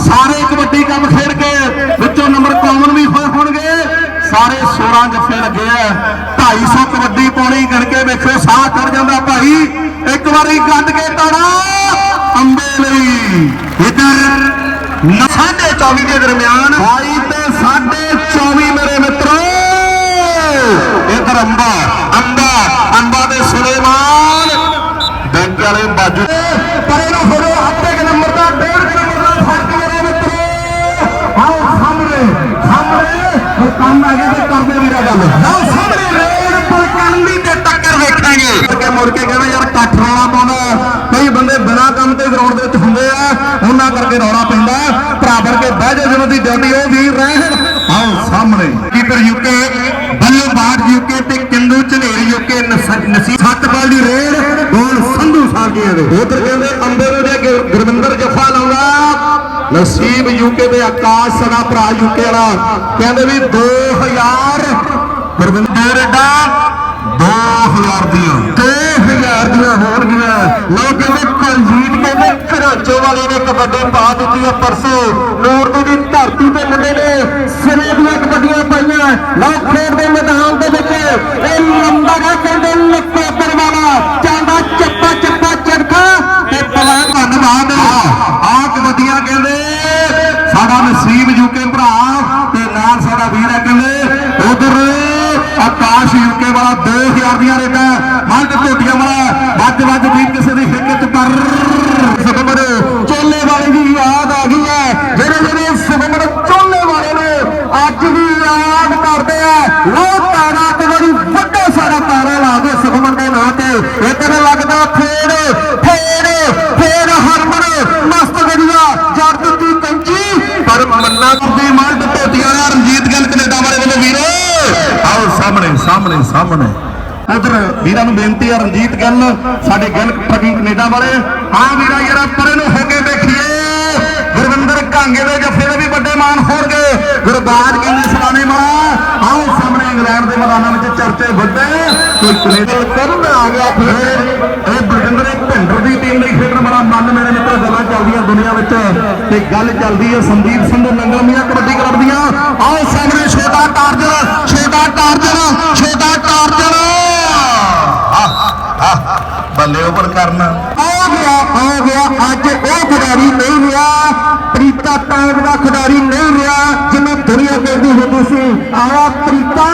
ਸਾਰੇ ਕਬੱਡੀ ਕੱਪ ਖੇਡ ਕੇ ਵਿੱਚੋਂ ਨੰਬਰ ਕਾਮਨ ਵੀ ਹੋਣਗੇ। ਸਾਰੇ 16 ਜੱਫੇ ਲੱਗੇ ਆ। 250 ਕਬੱਡੀ ਪਾਉਣੀ ਗਿਣ ਕੇ ਵੇਖੋ, ਸਾਹ ਚੜ ਜਾਂਦਾ ਭਾਈ। ਇੱਕ ਵਾਰੀ ਗੱਡ ਕੇ ਤਾੜਾ ਅੰਬੇ ਲਈ। ਇਧਰ ਸਾਢੇ 24 ਦੇ ਦਰਮਿਆਨ 22 ਬੈਂਕ ਵਾਲੇ ਬਾਜੂ ਫੜੋ ਅੱਧੇ ਕੁ ਨੰਬਰ ਦਾ, ਡੇਢ ਕੁ ਨੰਬਰ ਦਾ ਫ਼ਰਕ ਮੇਰੇ ਮਿੱਤਰੋ। ਆਓ ਸਾਹਮਣੇ ਸਾਹਮਣੇ ਉਹ ਕੰਮ ਹੈਗੇ ਤੇ ਕਰਦੇ ਵੀਰਾ ਗੱਲ। ਆਓ ਸਾਹਮਣੇ, ਰੇਡ ਪਰ ਕੰਦੀ ਤੇ ਟੱਕਰ ਵੇਖਾਂਗੇ। ਕਿ, ਮੁੜ ਕੇ ਕਹਿੰਦਾ ਯਾਰ ਕੱਠ ਰੌਲਾ ਪਾਉਂਦਾ ਕਈ ਬੰਦੇ ਬਿਨਾਂ ਕੰਮ ਤੇ ਗਰਾਊਂਡ ਦੇ ਵਿੱਚ ਹੁੰਦੇ ਆ, ਉਹਨਾਂ ਕਰਕੇ ਰੌਲਾ ਪੈਂਦਾ। ਭਰਾ ਕੇ ਬਹਿ ਜਾ ਜਿਹਨਾਂ ਦੀ ਲਾਉਂਦੀ ਉਹ ਵੀਰ ਰਹਿਣ। ਆਓ ਸਾਹਮਣੇ ਕੀਪਰ ਯੂਕੇ ਬੱਲੇਬਾਜ਼ ਯੂਕੇ ਤੇ ਕਿੰਦੂ ਯੂਕੇ ਨਸੀਬ ਸੱਤ ਬਾਲ ਦੀ ਰੇਡ ਗੋਲ ਸੰਧੂ ਸਾਹਿਬ ਦੇ ਉਧਰ ਕਹਿੰਦੇ ਅੰਬੇ ਦੇ ਗੁਰ- ਗੁਰਵਿੰਦਰ ਜੱਫਾ ਲਾਉਂਦਾ। ਨਸੀਬ ਯੂਕੇ ਦੇ ਆਕਾਸ਼ ਸਨਾ ਭਰਾ ਯੂਕੇ ਵਾਲਾ। ਕਹਿੰਦੇ ਵੀ 2000 ਗੁਰਵਿੰਦਰ ਰੇਡਾ 2000 ਦੀਆਂ। 2000 ਦੀਆਂ ਹੋਣਗੀਆਂ। ਲੋਕ ਕਹਿੰਦੇ ਕੁਲਜੀਤ ਕਹਿੰਦੇ ਘਰਾਚੋ ਵਾਲੇ ਨੇ ਕਬੱਡੀ ਪਾ ਦਿੱਤੀ ਹੈ ਪਰਸੋਂ। ਨੂਰਦੀ ਦੀ ਧਰਤੀ ਤੇ ਮੁੰਡੇ ਨੇ ਸਿਰੇ ਦੀਆਂ ਕਬੱਡੀਆਂ ਪਾਈਆਂ। ਲੋਕ ਖੇਡ ਦੇ ਮੈਦਾਨ ਦੇ ਵਿੱਚ ਇਹ ਲੰਬਾ ਗਾ ਕਹਿੰਦੇ ਨਕੋਦਰ ਵਾਲਾ ਚਾਂਦਾ ਚੱਪਾ ਚੱਪਾ ਚੜਕਾ ਤੇ ਪਲਾਨ ਧੰਨਵਾਦ ਆ। ਕਬੱਡੀਆਂ ਕਹਿੰਦੇ, ਸਾਡਾ ਨਸੀਬ ਯੂਕੇ ਭਰਾ ਤੇ ਨਾਲ ਸਾਡਾ ਵੀਰ ਹੈ ਕਹਿੰਦੇ, ਉਧਰ ਆਕਾਸ਼ ਯੂਕੇ ਵਾਲਾ 2000 ਦੀਆਂ ਰੇਟਾਂ ਮੱਝ ਟੋਟੀਆਂ ਵਾਲਾ ਵੱਜ ਵੱਜ ਵੀ ਕਿਸੇ ਦੀ ਹਿੱਕ ਚ ਪਰ ਸੁਖਮਨ ਚੋਲੇ ਵਾਲੇ ਦੀ ਯਾਦ ਆ ਗਈ ਹੈ ਜਿਹੜੇ ਜਿਹੜੇ ਸੁਖਮਨ ਚੋਲੇ ਵਾਲੇ ਨੇ ਅੱਜ ਵੀ ਯਾਦ ਕਰਦੇ ਆ ਲੋ ਤਾਰਾ ਤੇ ਬੜੀ ਵੱਡਾ ਸਾਰਾ ਤਾਰਾ ਲਾ ਦੇ ਸੁਖਮਨ ਦੇ ਨਾਂ ਤੇ ਇਹ ਤੇਰੇ ਲੱਗਦਾ ਫੇਰ ਫੇਰ ਫੇਰ ਹਰਮਨ, ਮਸਤ ਗੜੀਆ, ਜੜ ਦਿੱਤੀ ਕੰਚੀ। ਪਰ ਮੰਨਾ ਦੀ ਮੱਝ ਟੋਟੀਆਂ ਵਾਲਾ ਰਣਜੀਤ ਗੱਲ ਕੈਨੇਡਾ ਵਾਲੇ ਵੱਲੋਂ ਵੀਰੋ। ਆਓ ਸਾਹਮਣੇ ਸਾਹਮਣੇ ਸਾਹਮਣੇ। ਉਧਰ ਵੀਰਾਂ ਨੂੰ ਬੇਨਤੀ ਆ, ਰਣਜੀਤ ਗੱਲ, ਸਾਡੇ ਗੱਲ ਟਰਕਿੰਗ ਕੈਨੇਡਾ ਵਾਲੇ। ਹਾਂ ਵੀਰਾ ਯਾਰ ਪਰੇ ਨੂੰ ਹੋ ਕੇ ਦੇਖੀਏ ਗੁਰਵਿੰਦਰ ਕਾਂਗੇ ਦੇ ਜੱਫੇ ਦੇ ਵੀ ਵੱਡੇ ਮਾਨ ਹੋਣਗੇ। ਗੁਰਬਾਜ ਕਹਿੰਦੇ ਸਲਾਮੇ ਮਾਰਾ ਇੰਗਲੈਂਡ ਦੇ ਮੈਦਾਨਾਂ ਵਿੱਚ ਚਰਚੇ ਵੱਡੇ ਕੋਈ ਕੈਨੇਡਾ ਕਰਨ ਆ ਗਿਆ ਫੇਰ ਇਹ ਬਲਜਿੰਦਰ ਇੱਕ ਭਿੰਡਰ ਦੀ ਟੀਮ ਲਈ ਖੇਡਣ ਵਾਲਾ ਮਨ ਮੇਰੇ ਮਿੱਤਰ ਗੱਲਾਂ ਚੱਲਦੀਆਂ ਦੁਨੀਆ ਵਿੱਚ। ਤੇ ਗੱਲ ਚੱਲਦੀ ਹੈ ਸੰਦੀਪ ਸੰਧੂ ਨੰਗਲ ਮੀਆਂ ਕਬੱਡੀ ਕਲੱਬ ਦੀਆਂ। ਆਓ ਸਾਹਮਣੇ ਛੋਟਾ ਟਾਰਜਰ ਛੋਟਾ ਟਾਰਜਰ ਆਹ, ਆਹ, ਬੱਲੇ ਓਵਰ ਕਰਨਾ। ਆ ਗਿਆ ਆ ਗਿਆ ਅੱਜ ਉਹ ਖਿਡਾਰੀ ਨਹੀਂ ਰਿਹਾ। ਪ੍ਰੀਤਾ ਟਾਂਗ ਦਾ ਖਿਡਾਰੀ ਨਹੀਂ ਰਿਹਾ ਜਿਹਨੂੰ ਦੁਨੀਆ ਕਹਿੰਦੀ ਹੁੰਦੀ ਸੀ। ਆਵਾ ਪ੍ਰੀਤਾ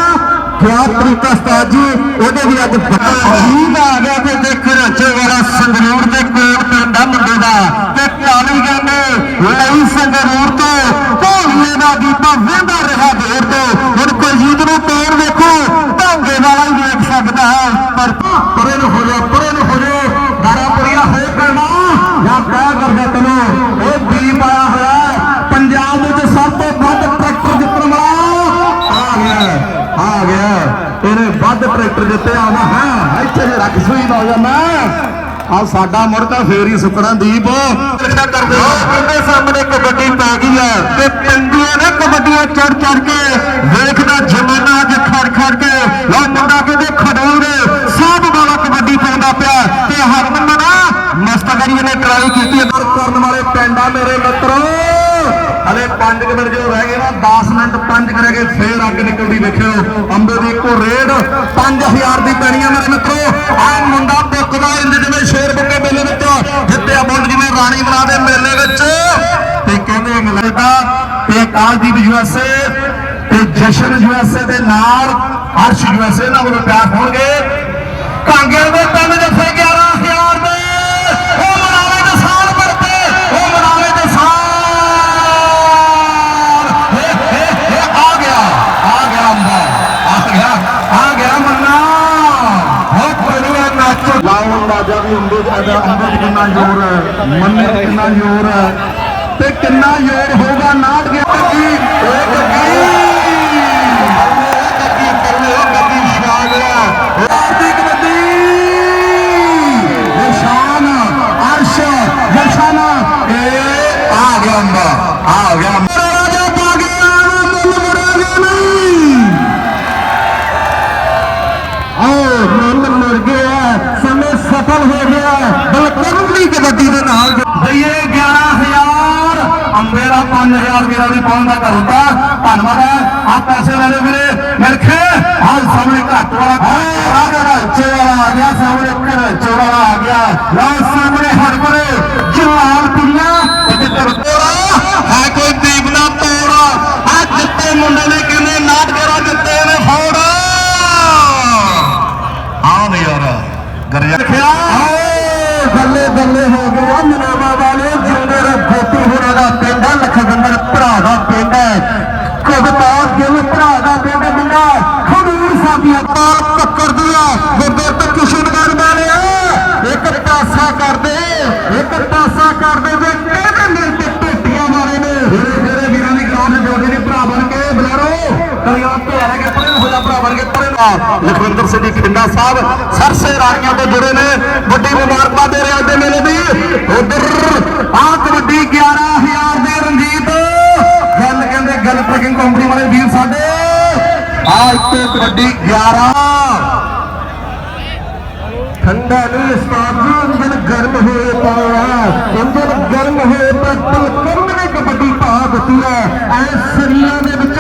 ਕਿਆ ਪ੍ਰੀਤਾ ਉਸਤਾਦ ਜੀ? ਉਹਦੇ ਵੀ ਅੱਜ ਜੀਤ ਆ ਗਿਆ ਤੇ ਦੇਖ ਰਚੇ ਵਾਲਾ ਸੰਗਰੂਰ ਦੇ ਕੋਲ ਪਿੰਡਾ ਮੁੰਡੇ ਦਾ ਤੇ ਕਾਲੀ ਗੰਨੇ ਲਈ ਸੰਗਰੂਰ ਤੋਂ ਭੋਲੀਏ ਦਾ ਦੀਪਾ ਵਹਿੰਦਾ ਰਿਹਾ ਦੇਰ ਤੋਂ ਹੁਣ ਕੁਲਜੀਤ ਨੂੰ ਪੈਰ ਵੇਖੋ ਢਾਂਗੇ ਵਾਲਾ ਹੀ ਵੇਖ ਸਕਦਾ ਹੈ ਪਰ ਪਰੇ ਨੂੰ ਹੋ ਜਾ ਪਰੇ ਨੂੰ ਹੋ ਜਾ ਦਾਰਾਪੁਰੀਆ ਹੋਏ ਕਰਨਾ ਜਾਂ ਕਹਿ ਕਰਦਾ ਤੈਨੂੰ ਇਹ ਦੀਪ ਆਇਆ ਹੋਇਆ ਹੈ। ਪੰਜਾਬ ਵਿੱਚ ਸਭ ਤੋਂ ਵੱਧ ਟਰੈਕਟਰ ਜਿੱਤਣ ਵਾਲਾ ਆ ਗਿਆ ਆ ਗਿਆ ਇਹਨੇ ਵੱਧ ਟਰੈਕਟਰ ਜਿੱਤੇ ਆਉਣਾ ਹਾਂ। ਇੱਥੇ ਜੇ ਰੱਖ ਸੂਈ ਜਾਣਾ ਆ ਸਾਡਾ ਮੁੜਕਾ ਫੇਰ ਹੀ ਸੁੱਕਣਾ ਦੀਪ। ਰੱਖਿਆ ਕਰਦੇ ਉਹਦੇ ਸਾਹਮਣੇ ਕਬੱਡੀ ਪੈ ਗਈ ਹੈ ਤੇ ਪਿੰਡੀਆਂ ਨੇ ਕਬੱਡੀਆਂ ਚੜ ਚੜ ਕੇ ਵੇਖਦਾ ਜਮਾਨਾ ਅੱਜ ਖੜ ਖੜ ਕੇ। ਲੋ ਮੁੰਡਾ ਕਹਿੰਦੇ ਖਡੂਰ। ਸਾਧ ਵਾਲਾ ਕਬੱਡੀ ਪਾਉਂਦਾ ਪਿਆ ਤੇ ਹਰਮਨ ਨਾ ਮਸਤਗਰੀ ਨੇ ਟਰਾਈ ਕੀਤੀ ਕਰਨ ਵਾਲੇ ਪਿੰਡਾਂ ਮੇਰੇ ਮਿੱਤਰੋ। ਹਲੇ 5 ਮਿੰਟ ਜੋ ਰਹਿ ਗਏ ਨਾ 10 ਮਿੰਟ 5 ਰਹਿ ਗਏ, ਫੇਰ ਅੱਗ ਨਿਕਲਦੀ ਵੇਖਿਓ। ਅੰਬੇ ਦੀ ਇੱਕੋ ਰੇਡ 5000 ਦੀ ਪੈਣੀ ਆ ਮੇਰੇ ਮਿੱਤਰੋ। ਆ ਮੁੰਡਾ ਬੁੱਕਦਾ ਇੰਜ ਜਿਵੇਂ ਸ਼ੇਰ ਬੁੱਕੇ ਮੇਲੇ ਵਿੱਚ ਜਿੱਤਿਆ ਬੁੱਲ ਜਿਵੇਂ ਰਾਣੀ ਬਣਾ ਦੇ ਮੇਲੇ ਵਿੱਚ। ਤੇ ਕਹਿੰਦੇ ਇੰਗਲੈਂਡ ਦਾ ਤੇ ਆਕਾਸ਼ਦੀਪ ਯੂਐਸਏ ਤੇ ਜਸ਼ਨ ਯੂਐਸਏ ਦੇ ਨਾਲ ਹਰਸ਼ ਯੂਐਸਏ ਨਾਲ ਵੱਲੋਂ ਪਿਆਰ ਹੋਣਗੇ। ਕਾਂਗੇ ਦੇ ਪਿੰਡ ਜੱਫੇ 11000 ਬਾਜਾ ਵੀ ਕਿੰਨਾ ਜ਼ੋਰ ਹੈ, ਮੰਨੇ ਕਿੰਨਾ ਜ਼ੋਰ ਹੈ ਤੇ ਕਿੰਨਾ ਜ਼ੋਰ ਹੋਗਾ ਨਾਟ ਗਿਆ ਗੱਗੀ ਓਏ ਗੱਗੀ ਗੱਡੀ ਦੇ ਨਾਲ ਦਈਏ 11000 ਅੰਬੇ ਦਾ 5000 ਮੇਰਾ ਵੀ ਪਾਉਂਦਾ ਕਰਦਾ ਧੰਨਵਾਦ ਹੈ। ਆ ਪੈਸੇ ਲੈ ਲਓ ਵੀਰੇ। ਮਿਲਖੇ ਹਾਲ ਸਾਹਮਣੇ ਘੱਟ ਵਾਲਾ ਆ ਗਿਆ ਚੇ ਆ ਗਿਆ, ਸਾਹਮਣੇ ਘਰ ਚੋੜਾ ਆ ਗਿਆ। ਲਓ ਸਾਹਮਣੇ ਹਰਮਨ ਜਲਾਲ ਪੁਰੀਆ ਜਿੱਤਰ ਹੈ ਕੋਈ ਦੀਪਨਾ ਤੋੜਾ ਆ ਜਿੱਤੇ ਮੁੰਡੇ ਨੇ ਕਿੰਨੇ ਨਾਟ ਕਰਾ ਜਿੱਤੇ ਨੇ ਫੌੜ। ਆਹ ਯਾਰ ਗਰਿਆ ਰੱਖਿਆ ਨੌਜਵਾਨ ਨਨਾਵਾ ਵਾਲੇ ਜਿੰਦਰ ਗੋਪੀ ਹੋਣਾ ਦਾ ਪਿੰਡ ਹੈ ਲਖਵਿੰਦਰ ਭਰਾ ਦਾ ਪਿੰਡ ਹੈ ਕਵਤਾਰ ਗਿੱਲ ਭਰਾ ਦਾ ਪਿੰਡ ਮੁੰਡਾ ਖਡੂਰ ਸਾਡੀਆਂ ਪਾਲ ਪੱਕਰ ਦੀਆਂ ਗੁਰਦੇਵ ਕਿਸ਼ਨਗੜ ਵਾਲਿਆ ਇੱਕ ਪਾਸਾ ਕਰਦੇ ਇੱਕ ਪਾਸਾ ਕਰਦੇ ਤੇ ਕਿਹਦੇ ਮਿਲ ਤੇ ਟੁੱਟੀਆਂ ਵਾਲੇ ਨੇ ਜਿਹੜੇ ਵੀਰਾਂ ਦੀ ਗਰਾਉਂਡ ਜੋੜੀ ਨੇ ਭਰਾ ਬਣ ਕੇ ਬਲੇਰੋ ਕਲਿਆਣ ਭਰਾ ਗਰਾਊਂਡ ਲਖਵਿੰਦਰ ਸਿੰਘ ਜੀ ਖਿੰਡਾ ਸਾਹਿਬ ਸਰਸੇ ਰਾਣੀਆਂ ਤੋਂ ਜੁੜੇ ਨੇ। ਵੱਡੀ ਮੁਬਾਰਕਾਂ ਦੇ ਰਿਹਾ ਦੇ ਮੇਲੇ ਦੀ। ਉਧਰ ਆ ਕਬੱਡੀ 11000 ਦੇ ਰਣਜੀਤ। ਗੱਲ ਕਹਿੰਦੇ, ਗੱਲ ਟਰਕਿੰਗ ਕੰਪਨੀ ਵਾਲੇ ਵੀਰ ਸਾਡੇ। ਆ ਇੱਥੇ ਕਬੱਡੀ 11 ਠੰਡਾ ਨਹੀਂ ਉਸਤਾਦ ਜੀ ਇੰਜਨ ਗਰਮ ਹੋਏ ਪਾਇਆ। ਇੰਜਨ ਗਰਮ ਹੋਏ ਤਾਂ ਤਲਕਮ ਨੇ ਕਬੱਡੀ ਪਾ ਦਿੱਤੀ ਹੈ। ਐ ਸਰੀਆਂ ਦੇ ਵਿੱਚ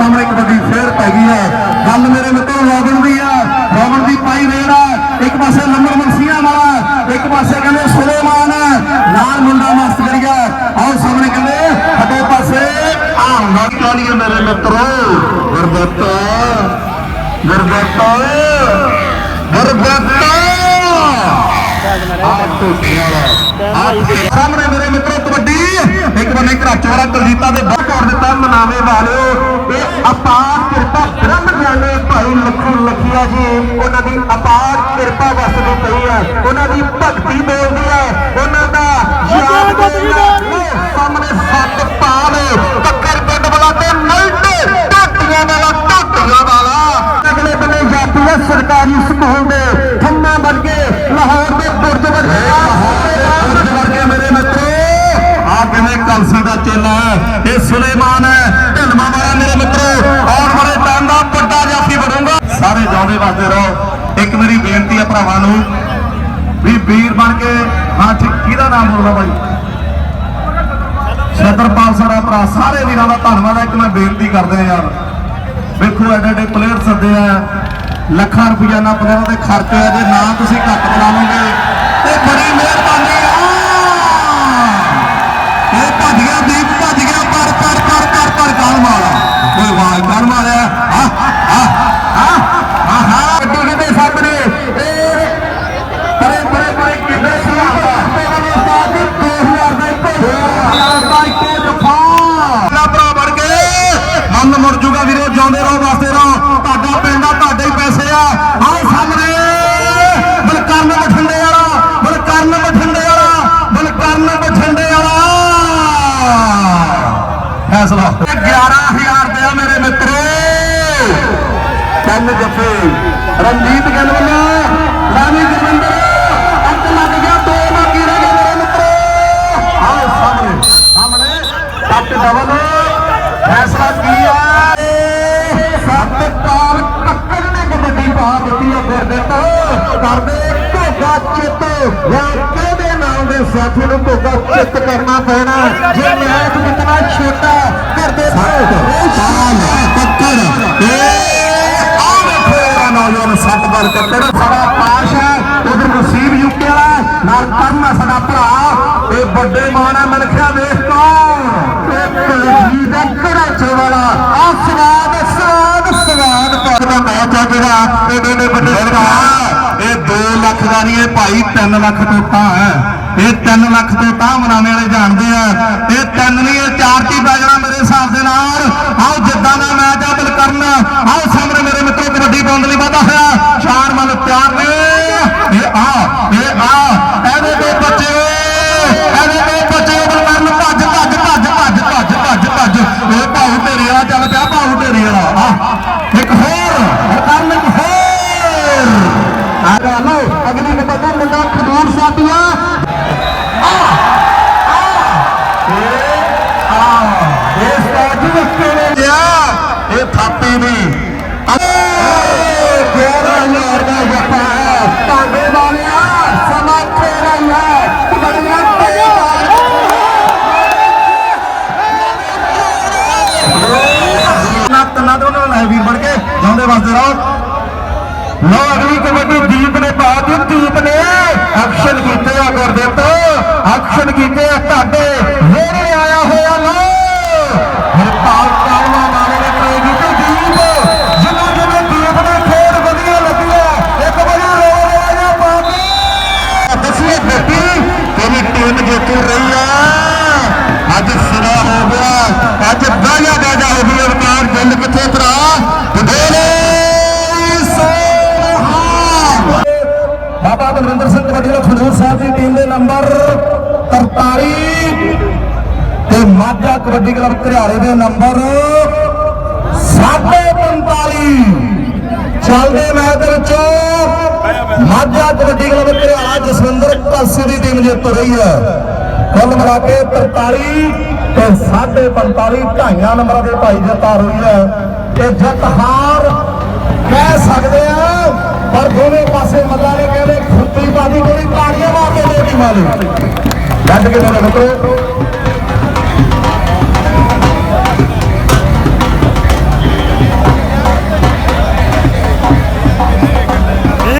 ਸਾਹਮਣੇ ਕਬੱਡੀ ਫੇਰ ਪੈ ਗਈ ਹੈ। ਗੱਲ ਮੇਰੇ ਮਿੱਤਰ ਰੋਬਨ ਦੀ ਆ। ਰੋਬਨ ਦੀ ਪਾਈ ਰੇਡ ਆ। ਇੱਕ ਪਾਸੇ ਨੰਬਰ ਮਨਸੀਆਂ ਵਾਲਾ ਇੱਕ ਪਾਸੇ ਕਹਿੰਦੇ ਸੁਲੇਮਾਨ ਨਾਲ ਮੁੰਡਾ ਮਸਤ ਕਰੀਆ ਆਹ ਸਾਹਮਣੇ ਕਹਿੰਦੇ ਖੱਬੇ ਪਾਸੇ ਆਹ ਨਾ ਕਾਲੀਏ ਮੇਰੇ ਮਿੱਤਰੋ। ਗੁਰਦੱਤ ਗੁਰਦੱਤ ਗੁਰਦੱਤ ਆ ਟੋਟੀਆਂ ਵਾਲਾ। ਆ ਸਾਹਮਣੇ ਮੇਰੇ ਮਿੱਤਰੋ ਕਬੱਡੀ। ਇੱਕ ਬੰਨੇ ਘਰਾਚੋ ਵਾਲਾ ਕਲਜੀਤਾ ਦੇ ਬਾਹਰ ਕਰ ਦਿੱਤਾ ਮਨਾਵੇ ਵਾਲਿਓ। ਇਹ ਅਪਾਰ ਕਿਰਪਾ ਬ੍ਰਹਮ ਗਿਆਨੀ ਭਾਈ ਲੱਖੂ ਲਖੀਆ ਜੀ ਉਹਨਾਂ ਦੀ ਅਪਾਰ ਕਿਰਪਾ ਵਸਦੀ ਪਈ ਹੈ। ਉਹਨਾਂ ਦੀ ਭਗਤੀ ਬੋਲਦੀ ਹੈ। ਉਹਨਾਂ ਦਾ ਯਾਦ ਬੋਲਦਾ ਸਾਹਮਣੇ ਸੱਤ ਪਾਲ ਕੱਕਰ ਪਿੰਡ ਵਾਲਾ ਤੇ ਨਲਟੇ ਟੋਟੀਆਂ ਵਾਲਾ ਟੋਟੀਆਂ ਵਾਲਾ। ਅਗਲੇ ਬੰਨੇ ਜਾਤੀ ਹੈ ਸਰਕਾਰੀ ਸਕੂਲ ਦੇ ਥੰਮਾ ਬਣ ਕੇ ਲਾਹੌਰ ਦੇ ਬੁਰਜ ਵਰਗੇ ਕਿਵੇਂ ਕਲਸੀ ਦਾ ਚੇਲਾ ਹੈ। ਇਹ ਸੁਲੇਮਾਨ ਹੈ। ਢਲਮਾ ਵਾਲਾ ਮੇਰੇ ਮਿੱਤਰੋ, ਆਉਣ ਵਾਲੇ ਟਾਈਮ ਦਾ ਵੱਡਾ ਜਾਫੀ ਬਣੂਗਾ। ਸਾਰੇ ਜਾਉਂਦੇ ਵਾਸਤੇ ਰਹੋ। ਇੱਕ ਮੇਰੀ ਬੇਨਤੀ ਹੈ ਭਰਾਵਾਂ ਨੂੰ, ਵੀ ਵੀਰ ਬਣ ਕੇ, ਹਾਂ, ਠੀਕ, ਕਿਹਦਾ ਨਾਮ ਬੋਲਦਾ ਬਾਈ? ਛਤਰਪਾਲ ਸਾਡਾ ਭਰਾ, ਸਾਰੇ ਵੀਰਾਂ ਦਾ ਧੰਨਵਾਦ ਹੈ। ਇੱਕ ਮੈਂ ਬੇਨਤੀ ਕਰਦੇ ਆ ਯਾਰ। ਵੇਖੋ, ਐਡੇ ਐਡੇ ਪਲੇਅਰ ਸੱਦੇ ਆ। ਲੱਖਾਂ ਰੁਪਈਆ ਨਾ ਪਲੇਅਰਾਂ ਦੇ ਖਰਚੇ ਆ। ਜੇ ਨਾ ਤੁਸੀਂ ਘੱਟ ਬੁਲਾਵੋਗੇ ਤੇ ਬੜੀ ਮਿਹਰਬਾਨੀ। ਇਹ ਭੱਜ ਗਿਆ ਦੀਪ ਭੱਜ ਗਿਆ ਪਰ ਪਰ ਪਰ ਪਰ ਪਰ ਕਾਲ ਮਾਰਾ। ਕੋਈ ਵਾਹ ਕਾਲ ਮਾਰਿਆ ਆ ਆ ਆ ਆ ਹਾਂ ਗੱਡੀ ਕਿਤੇ ਸਾਹਮਣੇ ਇਹ ਪਰੇ ਪਰੇ ਪਰੇ ਕਿੰਨੇ ਸੁਣਾਉਂਦਾ ਤੇ ਵਾਲੇ ਸਾਥ 2000 ਦਾ ਇੱਕੋ 2000 ਦਾ ਇੱਕੋ ਜਫਾ ਨਾ ਭਰਾ ਬਣ ਕੇ ਮਨ ਮੁੜ ਜੂਗਾ ਵੀਰੋ ਜਿਉਂਦੇ ਰਹੋ ਵਾਸਤੇ ਰਹੋ ਤੁਹਾਡਾ ਪਿੰਡ ਆ ਤੁਹਾਡੇ ਹੀ ਪੈਸੇ ਆ ਆਓ ਸਾਹਮਣੇ ਬਲਕਰਨ ਬਠਿੰਡੇ ਵਾਲਾ ਬਲਕਰਨ ਬਠਿੰਡੇ ਵਾਲਾ ਬਲਕਰਨ ਬਠਿੰਡੇ ਵਾਲਾ ਫੈਸਲਾ 11000 ਰੁਪਇਆ ਮੇਰੇ ਮਿੱਤਰੋ ਤਿੰਨ ਜੱਫੇ ਰਣਜੀਤ ਗਿੱਲ ਵੱਲੋਂ ਰਾਣੀ ਗੁਰਵਿੰਦਰ ਅੱਤ ਲੱਗ ਗਿਆ, ਦੋ ਬਾਕੀ ਰਹਿ ਗਏ ਮੇਰੇ ਮਿੱਤਰੋ। ਆਓ ਸਾਹਮਣੇ ਸਾਹਮਣੇ ਟੱਟ ਡਬਲ ਫੈਸਲਾ ਕੀ ਆ? ਸਤਕਾਰ ਕੱਕੜ ਨੇ ਕਬੱਡੀ ਪਾ ਦਿੱਤੀ ਆ ਗੁਰਦੇ ਤੋਂ। ਕਰਦੇ ਭੋਗਾ ਚਿੱਤ ਜਾਂ ਕਿਹਦੇ ਨਾਮ ਦੇ ਸਾਥੀ ਨੂੰ ਭੋਗਾ ਚਿੱਤ ਕਰਨਾ ਪੈਣਾ। ਜੇ ਮੈਚ ਜਿੱਤਣਾ ਛੋਟਾ ਕਰਦੇ ਸਾਲ 2007 ਦਾ ਚੱਕਰ ਸਾਡਾ ਆਕਾਸ਼ ਹੈ। ਉਧਰ ਨਸੀਬ ਯੂਕੇ ਵਾਲਾ ਨਾਲ ਕਰਨਾ ਸਾਡਾ ਭਰਾ। ਇਹ ਵੱਡੇ ਮਾਣਾ ਮਲਖਿਆ ਵੇਖ ਤਾ ਦਾ ਵੱਡੇ ਇਹ ਦੋ ਲੱਖ ਦਾ ਨਹੀਂ, ਇਹ ਭਾਈ 3 ਲੱਖ ਤੋਂ ਤਾਂ ਹੈ। ਇਹ 3 ਲੱਖ ਤੋਂ ਤਾਂ ਮਨਾਉਣੇ ਵਾਲੇ ਜਾਣਦੇ ਆ। ਇਹ ਤਿੰਨ ਨਹੀਂ, ਇਹ 4 ਚ ਹੀ ਪੈ ਜਾਣਾ ਮੇਰੇ ਹਿਸਾਬ ਦੇ ਨਾਲ? ਆਓ ਜਿੱਦਾਂ ਦਾ ਮੈਚ ਆ ਕਰਨਾ। ਆਓ ਸਾਹਮਣੇ ਮੇਰੇ ਮਿੱਤਰੋ ਕਬੱਡੀ ਪਾਉਣ ਲਈ ਵਾਧਾ ਹੋਇਆ। ਚਾਰ ਮਨ ਤਿਆਰ ਨੇ ਇਹ ਆ ਵਾਸਤੇ ਰਹੋ। ਲੋ ਅਗਲੀ ਕਬੱਡੀ ਦੀਪ ਨੇ ਬਾਤ ਦੀਪ ਨੇ ਐਕਸ਼ਨ ਕੀਤੇ ਆ ਗੁਰਦੇਵ ਐਕਸ਼ਨ ਕੀਤੇ ਆ ਤੁਹਾਡੇ। ਬਲਵਿੰਦਰ ਖਡੂਰ ਸਾਹਿਬ ਦੀ ਟੀਮ ਦੇ ਨੰਬਰ 43 ਤੇ ਮਾਝਾ ਕਬੱਡੀ ਕਲੱਬ ਘਰਿਆਲੇ ਦੇ ਨੰਬਰ 745 ਚੱਲਦੇ ਮੈਚ ਦੇ ਵਿੱਚੋਂ ਮਾਝਾ ਕਬੱਡੀ ਕਲੱਬ ਘਰਿਆਲਾ ਜਸਵਿੰਦਰ ਕਾਸੀ ਦੀ ਟੀਮ ਜਿੱਤ ਰਹੀ ਹੈ। ਕੁੱਲ ਮਿਲਾ ਕੇ 43 ਤੇ 45 ਢਾਈਆਂ ਨੰਬਰਾਂ ਦੇ ਭਾਈ ਜਿੱਤ ਆ ਰਹੀ ਹੈ ਤੇ ਜਿੱਤ ਹਾਰ ਕਹਿ ਸਕਦੇ ਆ, ਪਰ ਦੋਵੇਂ ਪਾਸੇ ਮੱਲਾ ਨੇ ਕਹਿੰਦੇ ਖੁੱਤੀ ਬਾਦੀ ਤਾੜੀਆਂ ਮਾਰ ਕੇ ਦੇ ਟੀਮਾਂ ਲਈ ਛੱਡ ਕੇ ਮੇਰੇ ਮਿੱਤਰੋ